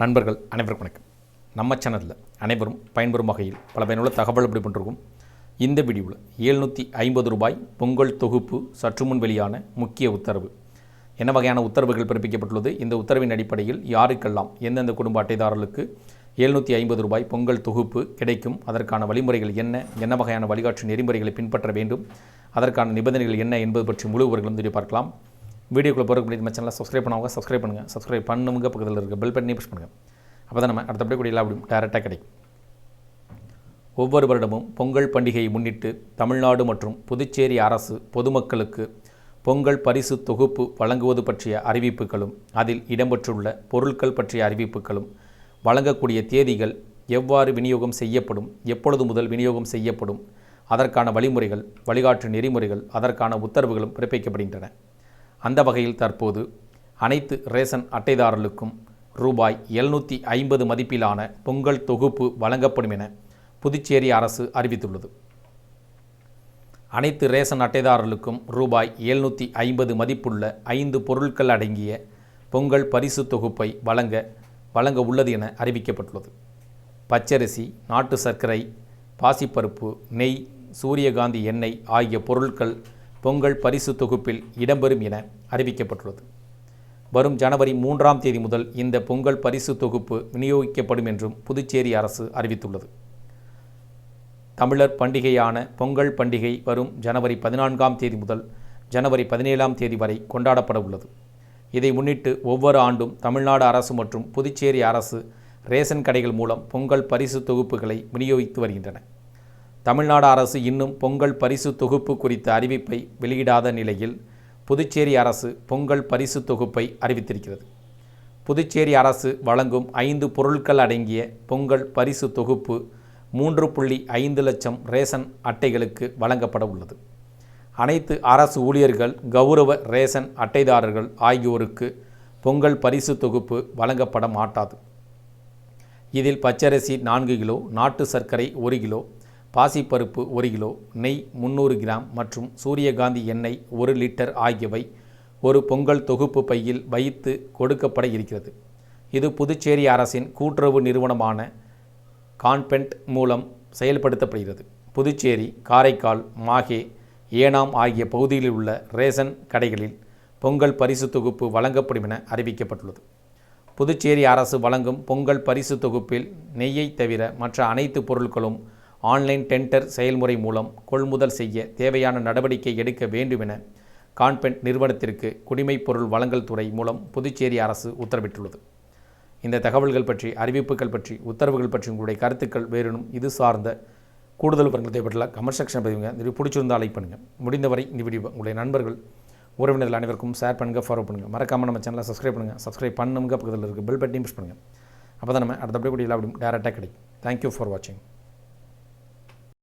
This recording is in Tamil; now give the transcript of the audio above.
நண்பர்கள் அனைவருக்கும் வணக்கம். நம்ம சேனலில் அனைவரும் பயன்பெறும் வகையில் பல பயனுள்ள தகவல் அப்படி பண்ணிருக்கோம் இந்த வீடியோவில் எழுநூற்றி ஐம்பது ரூபாய் பொங்கல் தொகுப்பு சற்று முன் வெளியான முக்கிய உத்தரவு. என்ன வகையான உத்தரவுகள் பிறப்பிக்கப்பட்டுள்ளது? இந்த உத்தரவின் அடிப்படையில் யாருக்கெல்லாம் எந்தெந்த குடும்ப அட்டைதாரர்களுக்கு எழுநூற்றி ஐம்பது ரூபாய் பொங்கல் தொகுப்பு கிடைக்கும்? அதற்கான வழிமுறைகள் என்ன? என்ன வகையான வழிகாட்டு நெறிமுறைகளை பின்பற்ற வேண்டும்? அதற்கான நிபந்தனைகள் என்ன என்பது பற்றி முழு விவரங்களும் தெரிய பார்க்கலாம். வீடியோக்குள்ளே போகிறதுக்கு முன்னாடி நம்ம சேனலை சப்ஸ்கிரைப் பண்ணவங்க சப்ஸ்கிரைப் பண்ணுங்கள் சப்ஸ்கிரைப் பண்ணுங்க பக்கத்தில் இருக்க பெல் பண்ணி புஷ் பண்ணுங்கள் அப்போ தான் நம்ம அடுத்தபடி கூட எல்லா அப்படியும் டேரெக்டாக கிடைக்கும். ஒவ்வொரு வருடமும் பொங்கல் பண்டிகையை முன்னிட்டு தமிழ்நாடு மற்றும் புதுச்சேரி அரசு பொதுமக்களுக்கு பொங்கல் பரிசு தொகுப்பு வழங்குவது பற்றிய அறிவிப்புகளும் அதில் இடம்பெற்றுள்ள பொருட்கள் பற்றிய அறிவிப்புகளும் வழங்கக்கூடிய தேதிகள் எவ்வாறு விநியோகம் செய்யப்படும் எப்பொழுது முதல் விநியோகம் செய்யப்படும் அதற்கான வழிமுறைகள் வழிகாட்டு நெறிமுறைகள் அதற்கான உத்தரவுகளும் பிறப்பிக்கப்படுகின்றன. அந்த வகையில் தற்போது அனைத்து ரேஷன் அட்டைதாரர்களுக்கும் ரூபாய் எழுநூற்றி ஐம்பது மதிப்பிலான பொங்கல் தொகுப்பு வழங்கப்படும் என புதுச்சேரி அரசு அறிவித்துள்ளது. அனைத்து ரேஷன் அட்டைதாரர்களுக்கும் ரூபாய் எழுநூற்றி ஐம்பது மதிப்புள்ள ஐந்து பொருட்கள் அடங்கிய பொங்கல் பரிசு தொகுப்பை வழங்க வழங்க உள்ளது என அறிவிக்கப்பட்டுள்ளது. பச்சரிசி நாட்டு சர்க்கரை பாசிப்பருப்பு நெய் சூரியகாந்தி எண்ணெய் ஆகிய பொருட்கள் பொங்கல் பரிசு தொகுப்பில் இடம்பெறும் என அறிவிக்கப்பட்டுள்ளது. வரும் ஜனவரி மூன்றாம் தேதி முதல் இந்த பொங்கல் பரிசு தொகுப்பு விநியோகிக்கப்படும் என்றும் புதுச்சேரி அரசு அறிவித்துள்ளது. தமிழர் பண்டிகையான பொங்கல் பண்டிகை வரும் ஜனவரி பதினான்காம் தேதி முதல் ஜனவரி பதினேழாம் தேதி வரை கொண்டாடப்பட உள்ளது. இதை முன்னிட்டு ஒவ்வொரு ஆண்டும் தமிழ்நாடு அரசு மற்றும் புதுச்சேரி அரசு ரேஷன் கடைகள் மூலம் பொங்கல் பரிசு தொகுப்புகளை விநியோகித்து வருகின்றன. தமிழ்நாடு அரசு இன்னும் பொங்கல் பரிசு தொகுப்பு குறித்த அறிவிப்பை வெளியிடாத நிலையில் புதுச்சேரி அரசு பொங்கல் பரிசு தொகுப்பை அறிவித்திருக்கிறது. புதுச்சேரி அரசு வழங்கும் ஐந்து பொருட்கள் அடங்கிய பொங்கல் பரிசு தொகுப்பு மூன்று புள்ளி ஐந்து லட்சம் ரேஷன் அட்டைகளுக்கு வழங்கப்பட உள்ளது. அனைத்து அரசு ஊழியர்கள் கௌரவ ரேஷன் அட்டைதாரர்கள் ஆகியோருக்கு பொங்கல் பரிசு தொகுப்பு வழங்கப்பட மாட்டாது. இதில் பச்சரிசி நான்கு கிலோ நாட்டு சர்க்கரை ஒரு கிலோ பாசிப்பருப்பு ஒரு கிலோ நெய் முந்நூறு கிராம் மற்றும் சூரியகாந்தி எண்ணெய் ஒரு லிட்டர் ஆகியவை ஒரு பொங்கல் தொகுப்பு பையில் வைத்து கொடுக்கப்பட இருக்கிறது. இது புதுச்சேரி அரசின் கூட்டுறவு நிறுவனமான கான்பென்ட் மூலம் செயல்படுத்தப்படுகிறது. புதுச்சேரி காரைக்கால் மாகே ஏனாம் ஆகிய பகுதிகளில் உள்ள ரேஷன் கடைகளில் பொங்கல் பரிசு தொகுப்பு வழங்கப்படும் என அறிவிக்கப்பட்டுள்ளது. புதுச்சேரி அரசு வழங்கும் பொங்கல் பரிசு தொகுப்பில் நெய்யை தவிர மற்ற அனைத்து பொருட்களும் ஆன்லைன் டெண்டர் செயல்முறை மூலம் கொள்முதல் செய்ய தேவையான நடவடிக்கை எடுக்க வேண்டும் என கான்பென்ட் நிறுவனத்திற்கு குடிமைப் பொருள் வழங்கல் துறை மூலம் புதுச்சேரி அரசு உத்தரவிட்டுள்ளது. இந்த தகவல்கள் பற்றி அறிவிப்புகள் பற்றி உத்தரவுகள் பற்றி உங்களுடைய கருத்துக்கள் வேறுனும் இது சார்ந்த கூடுதல் விவரங்கள் தேவைப்படலாம் கமெண்ட் செக்ஷன் பதிவுங்க. இது பிடிச்சிருந்தால் லைக் பண்ணுங்கள் முடிந்தவரை இந்த வீடியோ உங்களுடைய நண்பர்கள் உறவினர்கள் அனைவருக்கும் ஷேர் பண்ணுங்கள் ஃபாலோ பண்ணுங்கள் மறக்காமல் நம்ம சேனலை சப்ஸ்கிரைப் பண்ணுங்கள் சப்ஸ்கிரைப் பண்ணுங்க பக்கத்தில் இருக்குது பெல் பட்டனையும் ப்ரெஸ் பண்ணுங்கள் அப்போ தான் நம்ம அடுத்தபடி கூட எல்லா டேரெக்டாக கிடைக்கும். தேங்க்யூ ஃபார் வாட்சிங்